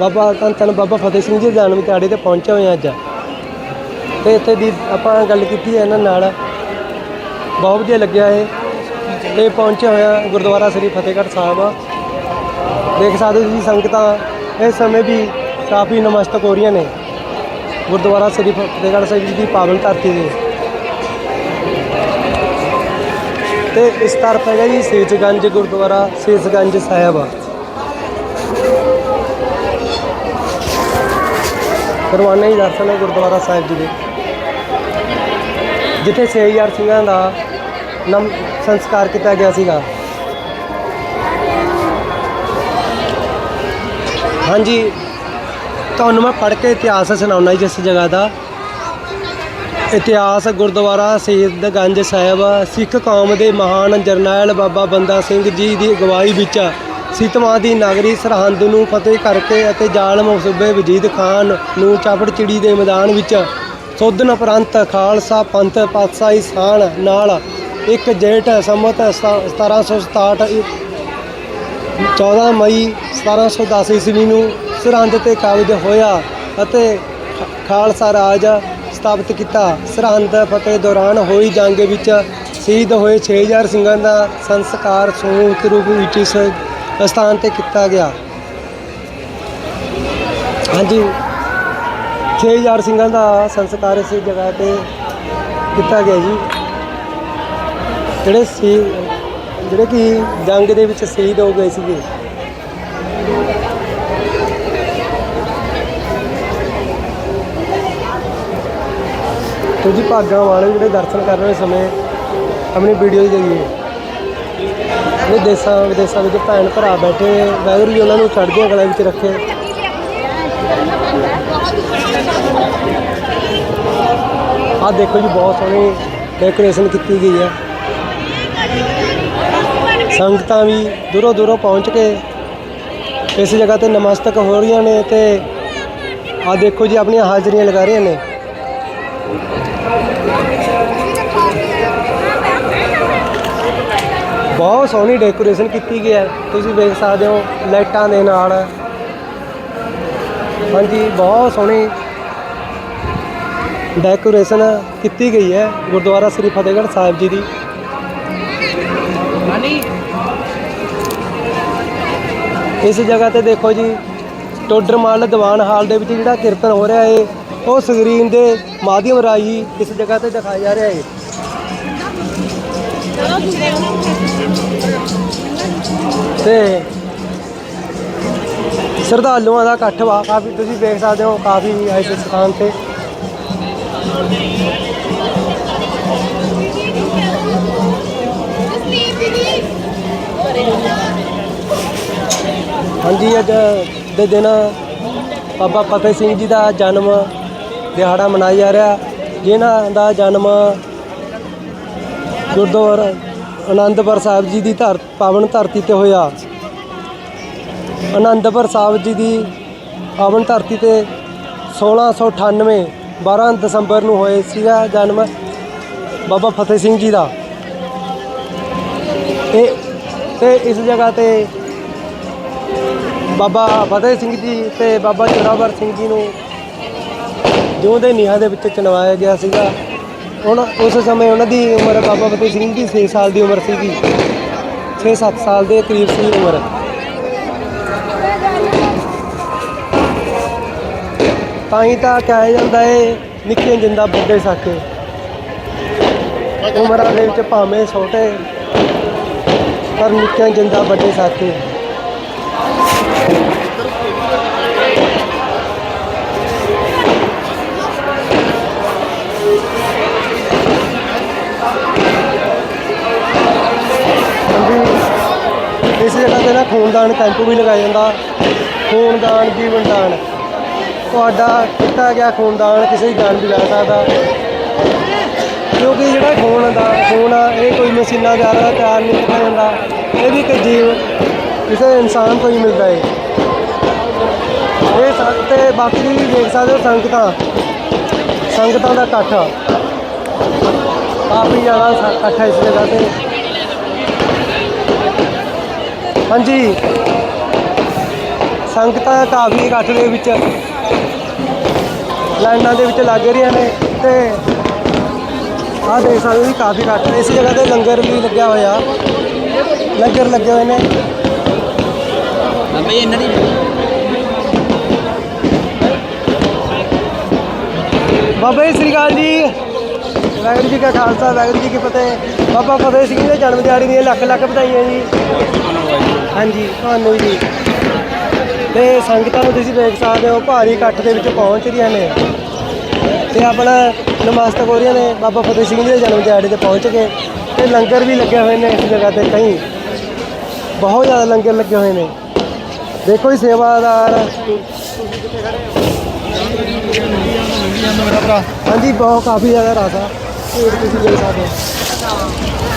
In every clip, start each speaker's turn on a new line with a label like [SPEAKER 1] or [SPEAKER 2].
[SPEAKER 1] ਬਾਬਾ ਧੰਨ ਧੰਨ ਬਾਬਾ ਫਤਿਹ ਸਿੰਘ ਜੀ ਦੇ ਜਨਮ ਦਿਹਾੜੇ ਤੇ ਪਹੁੰਚੇ ਹੋਏ ਅੱਜ। ਤੇ ਇੱਥੇ ਦੀ ਆਪਾਂ ਗੱਲ ਕੀਤੀ ਹੈ ਇਹਨਾਂ ਨਾਲ। ਬਹੁਤ ਵਧੀਆ ਲੱਗਿਆ ਇਹ। ਤੇ ਪਹੁੰਚੇ ਹੋਇਆ ਗੁਰਦੁਆਰਾ ਸ੍ਰੀ ਫਤਿਹਗੜ੍ਹ ਸਾਹਿਬ। ਦੇਖ ਸਕਦੇ ਹੋ ਜੀ ਸੰਗਤਾਂ, ਇਸ ਸਮੇਂ ਵੀ ਕਾਫੀ ਨਮਸਤਕ ਹੋ ਰਹੀਆਂ ਨੇ। ਗੁਰਦੁਆਰਾ ਸ੍ਰੀ ਫਤਿਹਗੜ੍ਹ ਸਾਹਿਬ ਜੀ ਦੀ ਪਾਵਨ ਧਰਤੀ ਦੇ ਤੇ ਇਸ ਤਰਫ ਹੈਗਾ ਜੀ ਸੇਜਗੰਜ ਗੁਰਦੁਆਰਾ, ਸੇਜਗੰਜ ਸਾਹਿਬ। ਕਰਵਾਨੇ ਹੀ ਦਰਸ਼ਨ ਹੈ ਗੁਰਦੁਆਰਾ ਸਾਹਿਬ ਜੀ ਦੇ। ਜਿੱਥੇ 6000 ਸਿੰਘਾਂ ਦਾ ਨਮ ਸੰਸਕਾਰ ਕੀਤਾ ਗਿਆ ਸੀਗਾ। ਹਾਂਜੀ, ਤੁਹਾਨੂੰ ਮੈਂ ਪੜ੍ਹ ਕੇ ਇਤਿਹਾਸ ਸੁਣਾਉਣਾ ਜੀ ਜਿਸ ਜਗ੍ਹਾ ਦਾ। ਇਤਿਹਾਸ ਗੁਰਦੁਆਰਾ ਸ਼ਹੀਦਗੰਜ ਸਾਹਿਬ, ਸਿੱਖ ਕੌਮ ਦੇ ਮਹਾਨ ਜਰਨੈਲ ਬਾਬਾ ਬੰਦਾ ਸਿੰਘ ਜੀ ਦੀ ਅਗਵਾਈ ਵਿੱਚ ਸੀਤਵਾਂ ਦੀ ਨਗਰੀ ਸਰਹੰਦ ਨੂੰ ਫਤਿਹ ਕਰਕੇ ਅਤੇ ਜ਼ਾਲਮ ਸੂਬੇ ਵਜੀਦ ਖਾਨ ਨੂੰ ਚਾਪੜ ਚਿੜੀ ਦੇ ਮੈਦਾਨ ਵਿੱਚ ਸੋਧਨ ਉਪਰੰਤ ਖਾਲਸਾ ਪੰਥ ਪਾਤਸ਼ਾਹੀ ਸਾਨ ਨਾਲ ਇੱਕ ਜੇਠ ਸੰਮਤ 1767 14 ਮਈ 1710 ਈਸਵੀ ਨੂੰ ਸਰਹੰਦ ਤੇ ਕਾਬਜ ਹੋਇਆ ਅਤੇ ਖਾਲਸਾ ਰਾਜ ਸਥਾਪਿਤ ਕੀਤਾ। ਸਰਹੰਦ ਫਤਿਹ ਦੌਰਾਨ ਹੋਈ ਜੰਗ ਵਿੱਚ ਸ਼ਹੀਦ ਹੋਏ 6000 ਸਿੰਘਾਂ ਦਾ ਸੰਸਕਾਰ ਸਮੂਹਿਕ ਰੂਪ ਵਿੱਚ ਇਸ ਸਥਾਨ ਤੇ ਕੀਤਾ ਗਿਆ। ਹਾਂਜੀ। 6000 ਸਿੰਘਾਂ ਦਾ ਸੰਸਕਾਰ ਇਸ ਜਗ੍ਹਾ ਤੇ ਕੀਤਾ ਗਿਆ ਜੀ। ਜਿਹੜੇ ਸੀ, ਜਿਹੜੇ ਕਿ ਜੰਗ ਦੇ ਵਿੱਚ ਸ਼ਹੀਦ ਹੋ ਗਏ ਸੀਗੇ। ਤੋ ਜੀ ਭਾਗਾਂ ਵਾਲੇ ਜਿਹੜੇ ਦਰਸ਼ਨ ਕਰਨ ਦੇ ਸਮੇਂ ਆਪਣੀ ਵੀਡੀਓ ਦੀ ਜਰੀਏ ਆਪਣੇ ਦੇਸਾਂ ਵਿਦੇਸਾਂ ਵਿੱਚ ਭੈਣ ਭਰਾ ਬੈਠੇ, ਵਾਹਿਗੁਰੂ ਜੀ ਉਹਨਾਂ ਨੂੰ ਚੜ੍ਹਦੀਆਂ ਕਲਾ ਵਿੱਚ ਰੱਖੇ। ਆਹ ਦੇਖੋ ਜੀ, ਬਹੁਤ ਸੋਹਣੀ ਡੈਕੋਰੇਸ਼ਨ ਕੀਤੀ ਗਈ ਹੈ। ਸੰਗਤਾਂ ਵੀ ਦੂਰੋਂ ਦੂਰੋਂ ਪਹੁੰਚ ਕੇ ਇਸ ਜਗ੍ਹਾ ਤੇ ਨਮਸਤਕ ਹੋ ਰਹੀਆਂ ਨੇ ਤੇ ਆਹ ਦੇਖੋ ਜੀ, ਆਪਣੀਆਂ ਹਾਜ਼ਰੀਆਂ ਲਗਾ ਰਹੀਆਂ ਨੇ। ਬਹੁਤ ਸੋਹਣੀ ਡੈਕੋਰੇਸ਼ਨ ਕੀਤੀ ਗਈ ਹੈ। ਤੁਸੀਂ ਵੇਖ ਸਕਦੇ ਹੋ ਲਾਈਟਾਂ ਦੇ ਨਾਲ। ਹਾਂਜੀ ਬਹੁਤ ਸੋਹਣੀ ਡੈਕੋਰੇਸ਼ਨ ਕੀਤੀ ਗਈ ਹੈ ਗੁਰਦੁਆਰਾ ਸ੍ਰੀ ਫਤਿਹਗੜ੍ਹ ਸਾਹਿਬ ਜੀ ਦੀ। ਇਸ ਜਗ੍ਹਾ ਤੇ ਦੇਖੋ ਜੀ ਟੋਡਰਮੱਲ ਦੀਵਾਨ ਹਾਲ ਦੇ ਵਿੱਚ ਜਿਹੜਾ ਕੀਰਤਨ ਹੋ ਰਿਹਾ ਹੈ ਉਹ ਸਕਰੀਨ ਦੇ ਮਾਧਿਅਮ ਰਾਹੀਂ ਇਸ ਜਗ੍ਹਾ ਤੇ ਦਿਖਾਇਆ ਜਾ ਰਿਹਾ ਹੈ ਤੇ ਸ਼ਰਧਾਲੂਆਂ ਦਾ ਇਕੱਠ ਵਾ, ਕਾਫੀ ਤੁਸੀਂ ਵੇਖ ਸਕਦੇ ਹੋ, ਕਾਫੀ ਇਸ ਸਥਾਨ ਤੇ। ਹਾਂਜੀ, ਅੱਜ ਦੇ ਦਿਨ ਬਾਬਾ ਫਤਿਹ ਸਿੰਘ ਜੀ ਦਾ ਜਨਮ ਦਿਹਾੜਾ ਮਨਾਇਆ ਜਾ ਰਿਹਾ। ਜਿਨ੍ਹਾਂ ਦਾ ਜਨਮ ਗੁਰਦੁਆਰਾ ਆਨੰਦਪੁਰ ਸਾਹਿਬ ਜੀ ਦੀ ਧਰ ਪਾਵਨ ਧਰਤੀ ਤੇ ਹੋਇਆ। ਆਨੰਦਪੁਰ ਸਾਹਿਬ ਜੀ ਦੀ ਪਾਵਨ ਧਰਤੀ ਤੇ 1698 12 ਦਸੰਬਰ ਨੂੰ ਹੋਏ ਸੀਗਾ ਜਨਮ ਬਾਬਾ ਫਤਿਹ ਸਿੰਘ ਜੀ ਦਾ। ਇਹ ਤੇ ਇਸ ਜਗ੍ਹਾ ਤੇ ਬਾਬਾ ਫਤਿਹ ਸਿੰਘ ਜੀ ਤੇ ਬਾਬਾ ਜੋਰਾਵਰ ਸਿੰਘ ਜੀ ਨੂੰ ਜਿਉਂਦੇ ਨੀਹਾਂ ਦੇ ਵਿੱਚ ਚਣਵਾਇਆ ਗਿਆ ਸੀਗਾ। ਹੁਣ ਉਸ ਸਮੇਂ ਉਹਨਾਂ ਦੀ ਉਮਰ ਬਾਬਾ ਫਤਿਹ ਸਿੰਘ ਦੀ 6 ਸਾਲ ਦੀ ਉਮਰ ਸੀਗੀ। 6-7 ਸਾਲ ਦੇ ਕਰੀਬ ਸੀ ਉਮਰ। ਤਾਂ ਹੀ ਤਾਂ ਕਿਹਾ ਜਾਂਦਾ ਏ, ਨਿੱਕੀਆਂ ਜਿੰਦਾ ਵੱਡੇ ਸਾਕੇ। ਉਮਰਾਂ ਦੇ ਵਿੱਚ ਭਾਵੇਂ ਛੋਟੇ, ਪਰ ਨਿੱਕੀਆਂ ਜਿੰਦਾ ਵੱਡੇ ਸਾਕੇ। ਹਾਂਜੀ ਇਸ ਖੂਨਦਾਨ ਕੈਂਪ ਵੀ ਲਗਾਇਆ ਜਾਂਦਾ। ਖੂਨਦਾਨ ਜੀਵਨ ਦਾਨ। ਤੁਹਾਡਾ ਕੀਤਾ ਗਿਆ ਖੂਨਦਾਨ ਕਿਸੇ ਜਾਨ ਵੀ ਲੈ ਸਕਦਾ। ਕਿਉਂਕਿ ਜਿਹੜਾ ਖੂਨ ਦਾ, ਖੂਨ ਆ, ਇਹ ਕੋਈ ਮਸ਼ੀਨਾਂ ਦੁਆਰਾ ਤਿਆਰ ਨਹੀਂ ਕੀਤਾ ਜਾਂਦਾ। ਇਹ ਵੀ ਇੱਕ ਜੀਵ, ਕਿਸੇ ਇਨਸਾਨ ਤੋਂ ਹੀ ਮਿਲਦਾ ਹੈ ਇਹ ਸਭ ਤੇ ਬਾਕੀ ਵੀ ਦੇਖ ਸਕਦੇ ਹੋ ਸੰਗਤਾਂ। ਸੰਗਤਾਂ ਦਾ ਇਕੱਠ ਕਾਫੀ ਜ਼ਿਆਦਾ ਇਕੱਠ ਹੈ ਇਸ ਜਗ੍ਹਾ ਤੇ। ਹਾਂਜੀ। ਸੰਗਤਾਂ ਕਾਫੀ ਇਕੱਠ ਦੇ ਵਿੱਚ ਲਾਈਨਾਂ ਦੇ ਵਿੱਚ ਲੱਗ ਰਹੀਆਂ ਨੇ ਤੇ ਆਹ ਦੇਖ ਸਕਦੇ ਹੋ ਕਾਫੀ ਇਕੱਠ ਨੇ। ਇਸ ਜਗ੍ਹਾ ਤੇ ਲੰਗਰ ਵੀ ਲੱਗਿਆ ਹੋਇਆ। ਲੰਗਰ ਲੱਗੇ ਹੋਏ ਨੇ।
[SPEAKER 2] ਬਈ ਇਹਨਾਂ ਦੀ
[SPEAKER 1] ਬਾਬਾ ਜੀ ਸ੍ਰੀ ਅਕਾਲ ਜੀ। ਵਾਹਿਗੁਰੂ ਜੀ ਕਾ ਖਾਲਸਾ ਵਾਹਿਗੁਰੂ ਜੀ ਕੀ ਫਤਿਹ। ਬਾਬਾ ਫਤਿਹ ਸਿੰਘ ਦੇ ਜਨਮ ਦਿਹਾੜੇ ਦੀਆਂ ਲੱਖ ਲੱਖ ਵਧਾਈਆਂ ਜੀ। ਹਾਂਜੀ, ਤੁਹਾਨੂੰ ਜੀ ਤੇ ਸੰਗਤਾਂ ਨੂੰ ਤੁਸੀਂ ਦੇਖ ਸਕਦੇ ਹੋ, ਭਾਰੀ ਇਕੱਠ ਦੇ ਵਿੱਚ ਪਹੁੰਚ ਰਹੀਆਂ ਨੇ। ਤੇ ਆਪਣਾ ਨਮਸਤਕ ਹੋ ਰਹੀਆਂ ਨੇ, ਬਾਬਾ ਫਤਿਹ ਸਿੰਘ ਜੀ ਦੇ ਜਨਮ ਦਿਹਾੜੇ ਤੇ ਪਹੁੰਚ ਕੇ। ਤੇ ਲੰਗਰ ਵੀ ਲੱਗੇ ਹੋਏ ਨੇ ਇਸ ਜਗ੍ਹਾ ਤੇ ਕਈ। ਬਹੁਤ ਜ਼ਿਆਦਾ ਲੰਗਰ ਲੱਗੇ ਹੋਏ ਨੇ। ਦੇਖੋ ਜੀ, ਸੇਵਾਦਾਰ। ਹਾਂਜੀ, ਬਹੁਤ ਕਾਫੀ ਜ਼ਿਆਦਾ ਰਸ ਆ। ਤੁਸੀਂ ਦੇਖ ਸਕਦੇ ਹੋ।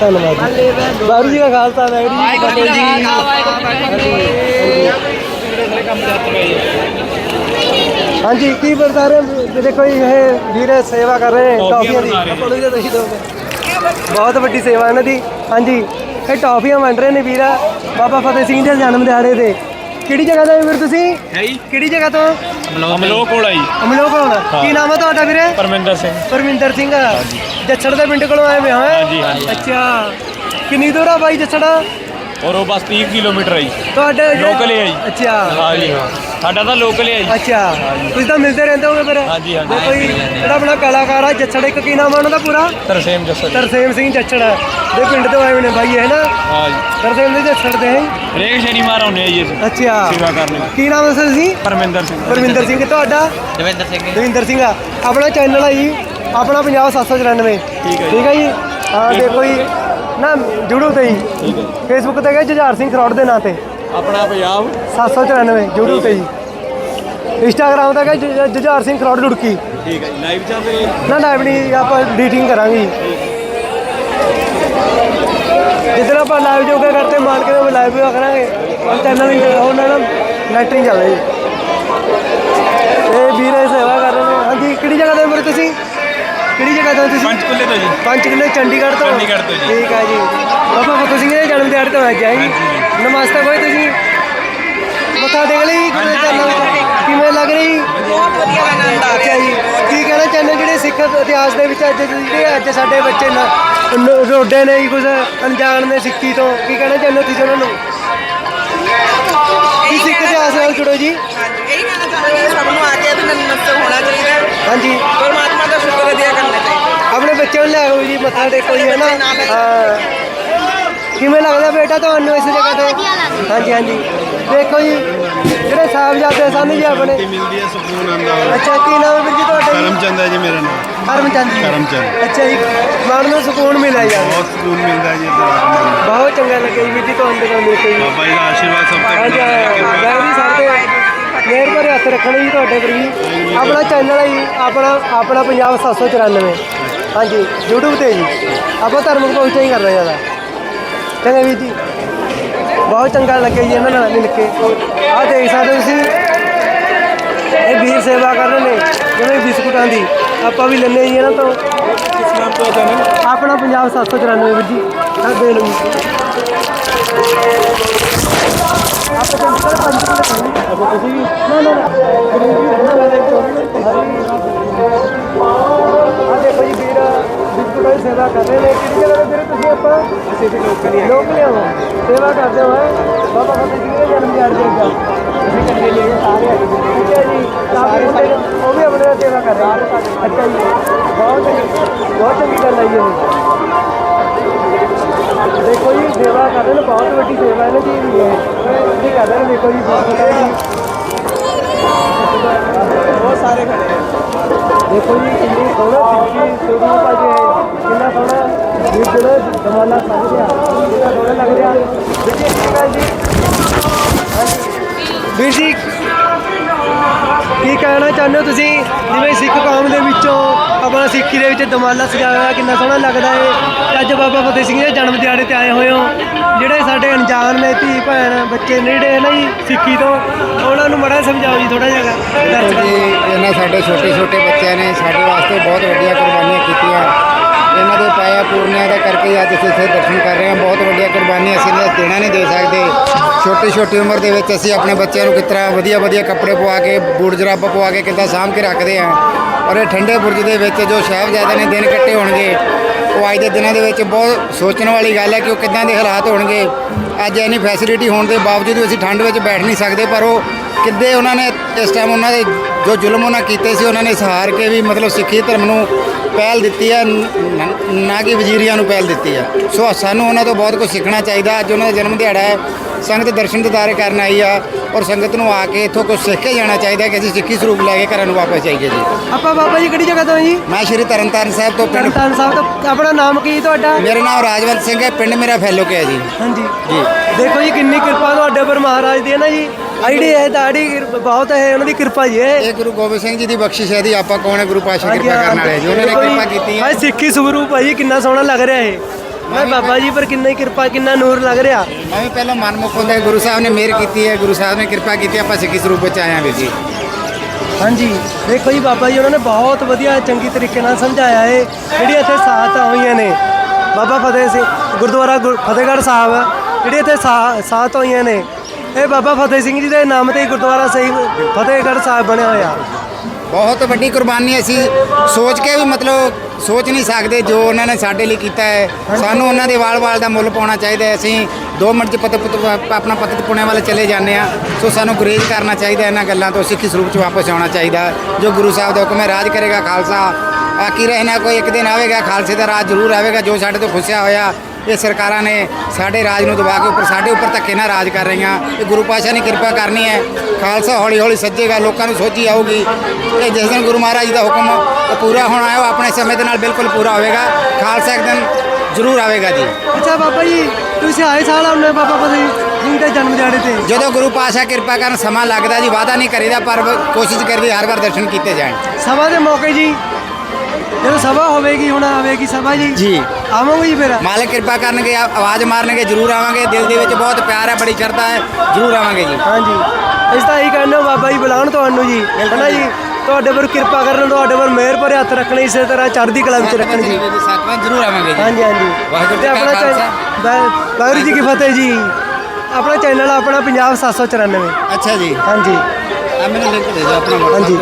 [SPEAKER 1] ਧੰਨਵਾਦ ਜੀ ਵਾਹਿਗੁਰੂ ਜੀ ਕਾ ਖਾਲਸਾ ਵਾਹਿਗੁਰੂ ਜੀ ਕੀ ਫਤਿਹ। ਜੀ ਹਾਂਜੀ ਕੀ ਬਤਾ ਰਹੇ ਦੇਖੋ ਜੀ ਇਹ ਵੀਰੇ ਸੇਵਾ ਕਰ ਰਹੇ ਨੇ ਟੌਫੀਆਂ ਦੀ। ਬਹੁਤ ਵੱਡੀ ਸੇਵਾ ਇਹਨਾਂ ਦੀ। ਹਾਂਜੀ ਇਹ ਟੌਫੀਆਂ ਵੰਡ ਰਹੇ ਨੇ ਵੀਰਾ। ਬਾਬਾ ਫਤਿਹ ਸਿੰਘ ਦੇ ਜਨਮ ਦਿਹਾੜੇ ਤੇ। ਕਿਹੜੀ ਜਗ੍ਹਾ ਤੋਂ ਆਏ ਵੀਰ ਤੁਸੀਂ?
[SPEAKER 3] ਹੈ ਜੀ।
[SPEAKER 1] ਕਿਹੜੀ ਜਗ੍ਹਾ ਤੋਂ?
[SPEAKER 3] ਅਮਲੋ ਕੋਲ ਆਈ
[SPEAKER 1] ਅਮਲੋਕ ਹੋਣਾ ਕੀ ਨਾਮ ਹੈ ਤੁਹਾਡਾ ਵੀਰੇ?
[SPEAKER 3] ਪਰਮਿੰਦਰ ਸਿੰਘ।
[SPEAKER 1] ਪਰਮਿੰਦਰ ਸਿੰਘ। ਜੱਛੜ ਦੇ ਪਿੰਡ ਕੋਲੋਂ ਆਏ ਵੇ ਹਾਂ?
[SPEAKER 3] ਹਾਂਜੀ, ਹਾਂਜੀ।
[SPEAKER 1] ਅੱਛਾ। ਕਿੰਨੀ ਦੂਰ ਆ ਬਾਈ ਜੱਛੜ?
[SPEAKER 3] ਔਰ ਉਹ ਬਸ 30 ਕਿਲੋਮੀਟਰ ਆਈ
[SPEAKER 1] ਤੁਹਾਡੇ ਜਿਹੜੇ-
[SPEAKER 3] Local ਹੀ ਹੈ ਜੀ।
[SPEAKER 1] ਅੱਛਾ।
[SPEAKER 3] ਹਾਂ ਜੀ ਹਾਂ। ਸਾਡਾ ਤਾਂ ਲੋਕਲ ਹੈ ਜੀ।
[SPEAKER 1] ਅੱਛਾ। ਤੁਸੀਂ ਤਾਂ ਮਿਲਦੇ ਰਹਿੰਦੇ ਹੋਗੇ ਫਿਰ?
[SPEAKER 3] ਹਾਂਜੀ, ਹਾਂਜੀ।
[SPEAKER 1] ਦੇਖੋ ਜੀ ਜਿਹੜਾ ਆਪਣਾ ਕਲਾਕਾਰ ਆ ਜੱਛੜ ਇੱਕ ਕੀ ਨਾਮ ਆ ਉਹਨਾਂ ਦਾ ਪੂਰਾ?
[SPEAKER 3] ਤਰਸੇਮ ਜੱਸਰ
[SPEAKER 1] ਤਰਸੇਮ ਸਿੰਘ ਜੱਛੜ। ਦੇ ਪਿੰਡ ਤੋਂ ਆਏ ਹੋਏ ਨੇ ਬਾਈ ਹੈ ਨਾ?
[SPEAKER 3] ਹਾਂ ਜੀ
[SPEAKER 1] ਤਰਸੇਮ ਦੇ ਜੱਛੜ ਦੇ ਹੈ?
[SPEAKER 3] ਹਰੇਕ ਸ਼ਨੀਵਾਰ ਆਉਂਦੇ ਆ ਜੀ ਅਸੀਂ।
[SPEAKER 1] ਅੱਛਾ।
[SPEAKER 3] ਸੇਵਾ ਕਰਨ।
[SPEAKER 1] ਕੀ ਨਾਮ ਹੈ ਤੁਸੀਂ
[SPEAKER 3] ਪਰਮਿੰਦਰ ਸਿੰਘ।
[SPEAKER 1] ਪਰਮਿੰਦਰ ਸਿੰਘ ਤੁਹਾਡਾ?
[SPEAKER 2] ਦਵਿੰਦਰ ਸਿੰਘ
[SPEAKER 1] ਦਵਿੰਦਰ ਸਿੰਘ ਆ। ਆਪਣਾ ਚੈਨਲ ਆ ਜੀ। ਆਪਣਾ ਪੰਜਾਬ 794
[SPEAKER 3] ਠੀਕ ਹੈ ਜੀ।
[SPEAKER 1] ਠੀਕ ਹੈ ਜੀ? ਹਾਂ ਦੇਖੋ ਜੀ। ਨਾ ਜੁੜੋ ਤੇ
[SPEAKER 3] ਠੀਕ ਹੈ
[SPEAKER 1] ਫੇਸਬੁੱਕ ਤੇ ਗਏ ਜੁਝਾਰ ਸਿੰਘ ਖਰੋੜ ਦੇ ਨਾਂ ਤੇ।
[SPEAKER 3] ਆਪਣਾ ਪੰਜਾਬ।
[SPEAKER 1] 794 ਜੁੜੋ ਤੇ ਜੀ ਇੰਸਟਾਗ੍ਰਾਮ ਤੇ ਗਏ ਜੁਝਾਰ ਸਿੰਘ ਖਰੋੜ ਲੁੜਕੀ।
[SPEAKER 3] ਠੀਕ ਹੈ ਲਾਈਵ ਚੱਲ ਰਹੀ ਹੈ
[SPEAKER 1] ਨਾ ਲਾਈਵ ਨਹੀਂ ਆਪਾਂ ਐਡੀਟਿੰਗ ਕਰਾਂਗੇ ਜੀ। ਜਿੱਦਣ ਆਪਾਂ ਲਾਈਵ ਜੋਗਾ ਕਰਤੇ ਮਾਰ ਕੇ ਉਹ ਲਾਈਵ ਵੀ ਕਰਾਂਗੇ ਹੁਣ ਚੈਨਲ ਨਹੀਂ ਉਹਨਾਂ ਨਾਲ ਨੈਟ ਨਹੀਂ ਚੱਲਦਾ ਜੀ ਇਹ ਵੀਰੇ ਸੇਵਾ ਕਰ ਰਹੇ ਨੇ। ਹਾਂਜੀ ਕਿਹੜੀ ਜਗ੍ਹਾ ਤੋਂ ਵੀਰੇ ਤੁਸੀਂ? ਕਿਹੜੀ ਜਗ੍ਹਾ ਤੋਂ ਤੁਸੀਂ?
[SPEAKER 3] ਪੰਚਕੁਲੇ ਤੋਂ ਜੀ।
[SPEAKER 1] ਪੰਚਕੂਲੇ ਚੰਡੀਗੜ੍ਹ ਤੋਂ?
[SPEAKER 3] ਚੰਡੀਗੜ੍ਹ ਤੋਂ ਜੀ।
[SPEAKER 1] ਠੀਕ ਹੈ ਜੀ। ਬਾਬਾ ਫਤਿਹ ਸਿੰਘ ਦੇ ਜਨਮ ਦਿਹਾੜੇ ਤੋਂ ਅੱਜ ਆਏ ਜੀ। ਨਮਸਤੇ ਕੋਈ ਤੁਸੀਂ। ਮੱਥਾ ਟੇਕ ਲਈ ਗੁਰੂ ਚਰਨਾਂ ਕਿਵੇਂ ਲੱਗ ਰਹੀ?
[SPEAKER 2] ਬਹੁਤ ਵਧੀਆ ਆਨੰਦ ਆ
[SPEAKER 1] ਅੱਛਾ ਜੀ। ਕੀ ਕਹਿਣਾ ਚਾਹੁੰਦੇ ਜਿਹੜੇ ਸਿੱਖ ਇਤਿਹਾਸ ਦੇ ਵਿੱਚ ਅੱਜ ਜਿਹੜੇ ਅੱਜ ਸਾਡੇ ਬੱਚੇ ਰੋਡੇ ਨੇ ਜੀ ਕੁਝ ਅਣਜਾਣ ਨੇ ਸਿੱਖੀ ਤੋਂ? ਕੀ ਕਹਿਣਾ ਚਾਹੁੰਦੇ ਹੋ ਤੁਸੀਂ ਉਹਨਾਂ ਨੂੰ? ਕੀ ਸਿੱਖ ਇਤਿਹਾਸ ਨਾਲ ਜੁੜੋ ਜੀ।
[SPEAKER 2] ਇਹੀ ਕਹਿਣਾ ਚਾਹਾਂਗੇ ਸਭ ਨੂੰ ਆ ਕੇ ਨਾਲ ਨਮਸਤੇ ਹੋਣਾ ਚਾਹੀਦਾ। ਹੈ
[SPEAKER 1] ਹਾਂਜੀ।
[SPEAKER 2] ਪਰਮਾਤਮਾ
[SPEAKER 1] ਬੱਚਿਆਂ ਨੂੰ ਲਿਆਓ ਜੀ ਮੱਥਾ ਟੇਕੋ ਜੀ ਹੈ ਨਾ ਹਾਂ। ਕਿਵੇਂ ਲੱਗਦਾ ਬੇਟਾ ਤੁਹਾਨੂੰ ਇਸ ਜਗ੍ਹਾ ਤੇ? ਹਾਂਜੀ ਹਾਂਜੀ। ਦੇਖੋ ਜੀ ਜਿਹੜੇ ਸਾਹਿਬਜ਼ਾਦੇ ਸਨ ਜੀ ਆਪਣੇ।
[SPEAKER 4] ਮਿਲਦੀ ਹੈ ਸਕੂਨ ਆਉਂਦਾ ਵਾ।
[SPEAKER 1] ਅੱਛਾ ਕੀ ਨਾਮ ਹੈ ਵੀਰ ਜੀ ਤੁਹਾਡਾ ਜੀ?
[SPEAKER 4] ਕਰਮਚੰਦ ਹੈ ਜੀ ਮੇਰਾ ਨਾਮ।
[SPEAKER 1] ਕਰਮਚੰਦ ਜੀ।
[SPEAKER 4] ਕਰਮਚੰਦ।
[SPEAKER 1] ਅੱਛਾ ਜੀ ਮਨ ਨੂੰ ਸਕੂਨ ਮਿਲਿਆ ਯਾਰ
[SPEAKER 4] ਬਹੁਤ ਸਕੂਨ ਮਿਲਦਾ ਹੈ ਜੀ ਇੱਧਰ। ਆ ਕੇ ਮੈਨੂੰ।
[SPEAKER 1] ਬਹੁਤ ਚੰਗਾ ਲੱਗਿਆ ਜੀ ਵੀਰ ਜੀ ਤੁਹਾਨੂੰ ਦੁਕਾਨ ਦੇਖ ਕੇ ਜੀ
[SPEAKER 4] ਬਾਬਾ ਜੀ ਦਾ ਆਸ਼ੀਰਵਾਦ ਸਭ ਤੇ
[SPEAKER 1] ਹਾਂਜੀ ਮੈਂ ਵੀ ਸਭ ਤੇ ਮਿਹਰ ਭਰੇ ਹੱਥ ਰੱਖਣੇ ਜੀ ਤੁਹਾਡੇ ਪਰ ਜੀ ਆਪਣਾ ਚੈਨਲ ਹੈ ਜੀ ਆਪਣਾ ਆਪਣਾ ਪੰਜਾਬ 794 ਹਾਂਜੀ YouTube ਤੇ ਜੀ। ਆਪਾਂ ਧਰਮਿਕ ਪਹੁੰਚਾ ਹੀ ਕਰ ਰਹੇ ਜ਼ਿਆਦਾ। ਚੰਗਾ ਵੀਰ ਜੀ। ਬਹੁਤ ਚੰਗਾ ਲੱਗਿਆ ਜੀ ਇਹਨਾਂ ਨਾਲ ਮਿਲ ਕੇ। ਆਹ ਦੇਖ ਸਕਦੇ ਤੁਸੀਂ। ਇਹ ਵੀਰ ਸੇਵਾ ਕਰ ਰਹੇ ਨੇ ਜਿਵੇਂ ਬਿਸਕੁਟਾਂ ਦੀ। ਆਪਾਂ ਵੀ ਲੈਣੇ ਜੀ ਇਹਨਾਂ ਤੋਂ। ਆਪਣਾ ਪੰਜਾਬ 794 ਵੀਰ ਜੀ। ਆਹ ਦੇ ਲਓ ਜੀ। ਆਪਾਂ ਚੰਡੀਗੜ੍ਹ ਪੰਜ ਕਿਲੋ ਵੀ ਨਾ ਨਾ ਬਿਸਕੁਟਾਂ ਦੀ ਸੇਵਾ ਕਰ ਰਹੇ ਨੇ ਕਿਹੜੀ ਜਗ੍ਹਾ ਤੇ ਵੀਰੇ ਤੁਸੀਂ ਆਪਾਂ ਅਸੀਂ ਵੀ ਲੋਕ ਲਈ ਲੋਕ ਲਿਆਓ ਸੇਵਾ ਕਰਦੇ ਹੋਏ ਬਾਬਾ ਫਤਿਹ ਸਿੰਘ ਦੇ ਜਨਮ ਦਿਹਾੜੇ ਦੇ ਅੱਗੇ ਅਸੀਂ ਕੰਡੇ ਲਈ ਸਾਰੇ ਠੀਕ ਹੈ ਜੀ ਸਾਰੇ ਮੁੰਡੇ ਨੇ ਉਹ ਵੀ ਆਪਣੇ ਨਾਲ ਸੇਵਾ ਕਰ ਰਹੇ ਨੇ ਅੱਛਾ ਜੀ ਬਹੁਤ ਚੰਗੀ ਬਹੁਤ ਚੰਗੀ ਗੱਲ ਹੈ ਜੀ ਇਹ ਦੇਖੋ ਜੀ ਸੇਵਾ ਕਰ ਰਹੇ ਨੇ ਬਹੁਤ ਵੱਡੀ ਸੇਵਾ ਹੈ ਨਾ ਜੀ ਇਹ ਇਹ ਕਰ ਰਹੇ ਨੇ ਦੇਖੋ ਜੀ ਬਹੁਤ ਜੀ ਬਹੁਤ ਸਾਰੇ ਖੜੇ ਆ ਦੇਖੋ ਜੀ ਕਿੰਨੀ ਸੋਹਣਾ ਸਿੱਖੀ ਸ਼ੁਰੂ ਭਾਜੀ ਹੈ ਕਿੰਨਾ ਸੋਹਣਾ ਜਿਹੜਾ ਦਮਾਲਾ ਸੱਜ ਰਿਹਾ ਕਿੰਨਾ ਸੋਹਣਾ ਲੱਗ ਰਿਹਾ? ਵੀਰ ਜੀ ਕੀ ਗੱਲ ਜੀ? ਹਾਂਜੀ। ਵੀਰ ਜੀ ਕੀ ਕਹਿਣਾ ਚਾਹੁੰਦੇ ਹੋ ਤੁਸੀਂ? ਜਿਵੇਂ ਸਿੱਖ ਕੌਮ ਦੇ ਵਿੱਚੋਂ ਆਪਣਾ ਸਿੱਖੀ ਦੇ ਵਿੱਚ ਦਮਾਲਾ ਸਜਾਇਆ ਹੋਇਆ ਕਿੰਨਾ ਸੋਹਣਾ ਲੱਗਦਾ ਹੈ ਤੇ ਅੱਜ ਬਾਬਾ ਫਤਿਹ ਸਿੰਘ ਦੇ ਜਨਮ ਦਿਹਾੜੇ ਤੇ ਆਏ ਹੋਏ ਹੋ। ਜਿਹੜੇ ਸਾਡੇ ਅਣਜਾਣ ਨੇ ਧੀ ਭੈਣ ਬੱਚੇ ਨੇੜੇ ਨੇ ਜੀ ਸਿੱਖੀ ਤੋਂ ਉਹਨਾਂ ਨੂੰ ਮੜਾ ਸਮਝਾਓ ਜੀ ਥੋੜਾ ਜਿਹਾ
[SPEAKER 5] ਜੀ
[SPEAKER 1] ਨੂੰ।
[SPEAKER 5] ਇਹਨਾਂ ਸਾਡੇ ਛੋਟੇ ਛੋਟੇ ਬੱਚਿਆਂ ਨੇ ਸਾਡੇ ਵਾਸਤੇ ਬਹੁਤ ਵੱਡੀਆਂ ਕੁਰਬਾਨੀਆਂ ਕੀਤੀਆਂ। ਇਹਨਾਂ ਦੇ ਪਾਇਆ ਪੂਰਨਿਆਂ ਦਾ ਕਰਕੇ ਅੱਜ ਅਸੀਂ ਇੱਥੇ ਦਰਸ਼ਨ ਕਰ ਰਹੇ ਹਾਂ। ਬਹੁਤ ਵੱਡੀਆਂ ਕੁਰਬਾਨੀਆਂ ਅਸੀਂ ਇਹਨਾਂ ਦੇਣਾ ਨਹੀਂ ਦੇ ਸਕਦੇ। ਛੋਟੀ ਛੋਟੀ ਉਮਰ ਦੇ ਵਿੱਚ ਅਸੀਂ ਆਪਣੇ ਬੱਚਿਆਂ ਨੂੰ ਕਿਸ ਤਰ੍ਹਾਂ ਵਧੀਆ ਵਧੀਆ ਕੱਪੜੇ ਪਵਾ ਕੇ, ਬੂਟ ਜਰਾਬਾ ਪਵਾ ਕੇ ਕਿੱਦਾਂ ਸਾਂਭ ਕੇ ਰੱਖਦੇ ਹਾਂ। ਔਰ ਇਹ ਠੰਡੇ ਬੁਰਜ ਦੇ ਵਿੱਚ ਜੋ ਸਾਹਿਬਜ਼ਾਦੇ ਨੇ ਦਿਨ ਕੱਟੇ ਹੋਣਗੇ, ਉਹ ਅੱਜ ਦੇ ਦਿਨਾਂ ਦੇ ਵਿੱਚ ਬਹੁਤ ਸੋਚਣ ਵਾਲੀ ਗੱਲ ਹੈ ਕਿ ਉਹ ਕਿੱਦਾਂ ਦੇ ਹਾਲਾਤ ਹੋਣਗੇ। ਅੱਜ ਇੰਨੀ ਫੈਸਿਲਿਟੀ ਹੋਣ ਦੇ ਬਾਵਜੂਦ ਵੀ ਅਸੀਂ ਠੰਡ ਵਿੱਚ ਬੈਠ ਨਹੀਂ ਸਕਦੇ, ਪਰ ਉਹ ਕਿੱਦੇ ਉਹਨਾਂ ਨੇ ਇਸ ਟਾਈਮ ਉਹਨਾਂ ਦੇ ਜੋ ਜ਼ੁਲਮ ਉਹਨਾਂ ਕੀਤੇ ਸੀ, ਉਹਨਾਂ ਨੇ ਸਹਾਰ ਕੇ ਵੀ ਮਤਲਬ ਸਿੱਖੀ ਧਰਮ ਨੂੰ ਪਹਿਲ ਦਿੱਤੀ ਹੈ ਨ- ਕਿ ਵਜ਼ੀਰੀਆਂ ਨੂੰ ਪਹਿਲ ਦਿੱਤੀ ਹੈ ਸੋ ਸਾਨੂੰ ਉਹਨਾਂ ਤੋਂ ਬਹੁਤ ਕੁਝ ਸਿੱਖਣਾ ਚਾਹੀਦਾ। ਅੱਜ ਉਹਨਾਂ ਦਾ ਜਨਮ ਦਿਹਾੜਾ ਹੈ ਸੰਗਤ ਦਰਸ਼ਨ ਦਿਦਾਰੇ ਕਰਨ ਆਈ ਆ ਔਰ ਸੰਗਤ ਨੂੰ ਆ ਕੇ ਇੱਥੋਂ ਕੁਝ ਸਿੱਖ ਕੇ ਜਾਣਾ ਚਾਹੀਦਾ ਕਿ ਅਸੀਂ ਸਿੱਖੀ ਸਰੂਪ ਲੈ ਕੇ ਘਰਾਂ ਨੂੰ ਵਾਪਸ ਜਾਈਏ ਜੀ।
[SPEAKER 1] ਆਪਾਂ ਬਾਬਾ ਜੀ ਕਿਹੜੀ ਜਗ੍ਹਾ ਤੋਂ ਜੀ?
[SPEAKER 5] ਮੈਂ ਸ਼੍ਰੀ ਤਰਨਤਾਰਨ ਸਾਹਿਬ ਤੋਂ ਪਿੰਡ
[SPEAKER 1] ਤਰਨਤਾਰਨ ਸਾਹਿਬ ਤੋਂ। ਆਪਣਾ ਨਾਮ ਕੀ ਤੁਹਾਡਾ?
[SPEAKER 5] ਮੇਰਾ ਨਾਮ ਰਾਜਵੰਤ ਸਿੰਘ ਹੈ ਪਿੰਡ ਮੇਰਾ ਫੈਲੋ ਕੇ ਹੈ ਜੀ।
[SPEAKER 1] ਹਾਂਜੀ।
[SPEAKER 5] ਜੀ।
[SPEAKER 1] ਦੇਖੋ ਜੀ ਕਿੰਨੀ ਕਿਰਪਾ ਤੁਹਾਡੇ ਉੱਪਰ ਮਹਾਰਾਜ ਦੀ ਹੈ ਨਾ ਜੀ। ਆਈਡੀ ਹੈ ਦਾੜੀ ਬਹੁਤ ਹੈ ਉਹਨਾਂ ਦੀ ਕਿਰਪਾ ਜੀ ਇਹ
[SPEAKER 5] ਇਹ ਗੁਰੂ ਗੋਬਿੰਦ ਸਿੰਘ ਜੀ ਦੀ ਬਖਸ਼ਿਸ਼ ਹੈ ਦੀ ਆਪਾਂ ਕੌਣ ਹੈ? ਗੁਰੂ ਪਾਤਸ਼ਾਹ ਕਿਰਪਾ ਕਰਨ ਵਾਲੇ ਜੀ। ਉਹਨਾਂ ਨੇ ਕਿਰਪਾ ਕੀਤੀ ਹੈ।
[SPEAKER 1] ਸਿੱਖੀ ਸਰੂਪ ਹੈ ਜੀ ਕਿੰਨਾ ਸੋਹਣਾ ਲੱਗ ਰਿਹਾ ਇਹ। ਮੈਂ ਬਾਬਾ ਜੀ ਪਰ ਕਿੰਨਾ ਹੀ ਕਿਰਪਾ ਕਿੰਨਾ ਨੂਰ ਲੱਗ ਰਿਹਾ।
[SPEAKER 5] ਮੈਂ ਵੀ ਪਹਿਲਾਂ ਮਨਮੁਖ ਹੁੰਦਾ ਗੁਰੂ ਸਾਹਿਬ ਨੇ ਮਿਹਰ ਕੀਤੀ ਹੈ ਗੁਰੂ ਸਾਹਿਬ ਨੇ ਕਿਰਪਾ ਕੀਤੀ ਆਪਾਂ ਸਿੱਖੀ ਸਰੂਪ ਵਿੱਚ ਆਏ ਹਾਂ ਵੀਰ ਜੀ।
[SPEAKER 1] ਹਾਂਜੀ ਦੇਖੋ ਜੀ ਬਾਬਾ ਜੀ ਉਹਨਾਂ ਨੇ ਬਹੁਤ ਵਧੀਆ ਚੰਗੀ ਤਰੀਕੇ ਨਾਲ ਸਮਝਾਇਆ ਹੈ ਜਿਹੜੀ ਇੱਥੇ ਸਾਥ ਹੋਈਆਂ ਨੇ। ਬਾਬਾ ਫਤਿਹ ਸਿੰਘ ਗੁਰਦੁਆਰਾ ਗੁਰ- ਫਤਿਹਗੜ੍ਹ ਸਾਹਿਬ ਜਿਹੜੀ ਇੱਥੇ ਸਾਥ ਹੋਈਆਂ ਨੇ। ਇਹ ਬਾਬਾ ਫਤਿਹ ਸਿੰਘ ਜੀ ਦੇ ਨਾਮ ਤੇ ਹੀ ਗੁਰਦੁਆਰਾ ਸਹੀ ਫਤਿਹਗੜ੍ਹ ਸਾਹਿਬ ਬਣਿਆ ਹੋਇਆ।
[SPEAKER 5] ਬਹੁਤ ਵੱਡੀ ਕੁਰਬਾਨੀ ਅਸੀਂ। ਸੋਚ ਕੇ ਵੀ ਮਤਲਬ ਸੋਚ ਨਹੀਂ ਸਕਦੇ ਜੋ ਉਹਨਾਂ ਨੇ ਸਾਡੇ ਲਈ ਕੀਤਾ ਹੈ। ਸਾਨੂੰ ਉਹਨਾਂ ਦੇ ਵਾਲ-ਵਾਲ ਦਾ ਮੁੱਲ ਪਾਉਣਾ ਚਾਹੀਦਾ ਹੈ। ਅਸੀਂ 2 ਮਿੰਟ ਚ ਪਤ ਪਤ ਆਪਣਾ ਪਤਤ ਪੁਣੇ ਵੱਲ ਚਲੇ ਜਾਂਦੇ ਆ ਸੋ ਸਾਨੂੰ ਗੁਰੇਜ਼ ਕਰਨਾ ਚਾਹੀਦਾ ਇਹਨਾਂ ਗੱਲਾਂ ਤੋਂ, ਸਿੱਖੀ ਸਰੂਪ ਚ ਵਾਪਸ ਆਉਣਾ ਚਾਹੀਦਾ। ਜੋ ਗੁਰੂ ਸਾਹਿਬ ਦਾ ਹੁਕਮ ਹੈ, ਰਾਜ ਕਰੇਗਾ ਖਾਲਸਾ। ਆਕੀ ਰਹਿਣਾ ਕੋਈ ਇੱਕ ਦਿਨ ਆਵੇਗਾ, ਖਾਲਸੇ ਦਾ ਰਾਜ ਜ਼ਰੂਰ ਆਵੇਗਾ। ਜੋ ਸਾਡੇ ਤੋਂ ਖੁੱਸਿਆ ਹੋਇਆ ਇਹ ਸਰਕਾਰਾਂ ਨੇ ਸਾਡੇ ਰਾਜ ਨੂੰ ਦਬਾ ਕੇ ਉੱਪਰ ਸਾਡੇ ਉੱਪਰ ਧੱਕੇ ਨਾਲ ਰਾਜ ਕਰ ਰਹੀਆਂ। ਇਹ ਗੁਰੂ ਪਾਤਸ਼ਾਹ ਨੇ ਕਿਰਪਾ ਕਰਨੀ ਹੈ। ਖਾਲਸਾ ਹੌਲੀ ਹੌਲੀ ਸੱਜੇਗਾ ਲੋਕਾਂ ਨੂੰ ਸੋਝੀ ਆਊਗੀ। ਇਹ ਜਿਸ ਦਿਨ ਗੁਰੂ ਮਹਾਰਾਜ ਜੀ ਦਾ ਹੁਕਮ ਪੂਰਾ ਹੋਣਾ ਹੈ ਉਹ ਆਪਣੇ ਸਮੇਂ ਦੇ ਨਾਲ ਬਿਲਕੁਲ ਪੂਰਾ ਹੋਵੇਗਾ। ਖਾਲਸਾ ਇੱਕ ਦਿਨ ਜ਼ਰੂਰ ਆਵੇਗਾ ਜੀ।
[SPEAKER 1] ਅੱਛਾ ਬਾਬਾ ਜੀ ਤੁਸੀਂ ਆਏ ਸਾਲ ਆਉਂਦੇ ਬਾਬਾ ਫਤਿਹ ਸਿੰਘ ਦੇ ਜਨਮ ਦਿਹਾੜੇ ਤੇ।
[SPEAKER 5] ਜਦੋਂ ਗੁਰੂ ਪਾਤਸ਼ਾਹ ਕਿਰਪਾ ਕਰਨ ਸਮਾਂ ਲੱਗਦਾ ਜੀ ਵਾਅਦਾ ਨਹੀਂ ਕਰੀਦਾ ਪਰ ਕੋਸ਼ਿਸ਼ ਕਰੀਦੀ ਹਰ ਵਾਰ ਦਰਸ਼ਨ ਕੀਤੇ ਜਾਣ।
[SPEAKER 1] ਸਭਾ ਦੇ ਮੌਕੇ ਜੀ ਜਦੋਂ ਸਭਾ ਹੋਵੇਗੀ ਹੁਣ ਆਵੇਗੀ ਸਭਾ ਜੀ।
[SPEAKER 5] ਜੀ।
[SPEAKER 1] ਆਵਾਂਗੇ ਜੀ ਫਿਰ।
[SPEAKER 5] ਮਾਲਕ ਕਿਰਪਾ ਕਰਨਗੇ ਆ- ਆਵਾਜ਼ ਮਾਰਨਗੇ ਜ਼ਰੂਰ ਆਵਾਂਗੇ। ਦਿਲ ਦੇ ਵਿੱਚ ਬਹੁਤ ਪਿਆਰ ਹੈ ਬੜੀ ਸ਼ਰਧਾ ਹੈ ਜ਼ਰੂਰ ਆਵਾਂਗੇ ਜੀ।
[SPEAKER 1] ਹਾਂਜੀ। ਇਸ ਤਾਂ ਇਹੀ ਕਹਿੰਦੇ ਹਾਂ ਬਾਬਾ ਜੀ ਬੁਲਾਉਣ ਤੁਹਾਨੂੰ ਜੀ। ਹਨਾ ਜੀ? ਤੁਹਾਡੇ ਪਰ ਕਿਰਪਾ ਕਰਨ ਤੁਹਾਡੇ ਪਰ ਮਿਹਰ ਭਰੇ ਹੱਥ ਰੱਖਣੇ ਇਸੇ ਤਰ੍ਹਾਂ ਚੜ੍ਹਦੀ ਕਲਾ ਵਿੱਚ ਰੱਖਣ ਜੀ।
[SPEAKER 5] ਸਾਤਵਾਂ ਜ਼ਰੂਰ ਆਵਾਂਗੇ ਜੀ।
[SPEAKER 1] ਹਾਂਜੀ ਹਾਂਜੀ।
[SPEAKER 5] ਵਾਹਿਗੁਰੂ ਜੀ
[SPEAKER 1] ਤੇ
[SPEAKER 5] ਕਾ
[SPEAKER 1] ਆਪਣਾ
[SPEAKER 5] ਖਾਲਸਾ।
[SPEAKER 1] ਚੈਨ- ਵਾਹਿ- ਵਾਹਿਗੁਰੂ ਜੀ ਕੀ ਫਤਿਹ ਜੀ। ਆਪਣਾ ਚੈਨਲ ਆਪਣਾ ਪੰਜਾਬ 794
[SPEAKER 5] ਅੱਛਾ ਜੀ।
[SPEAKER 1] ਹਾਂਜੀ।
[SPEAKER 5] ਆ ਮੈਨੂੰ ਲਿੰਕ ਦੇ ਦਿਓ ਆਪਣਾ WhatsApp
[SPEAKER 1] ਹਾਂਜੀ।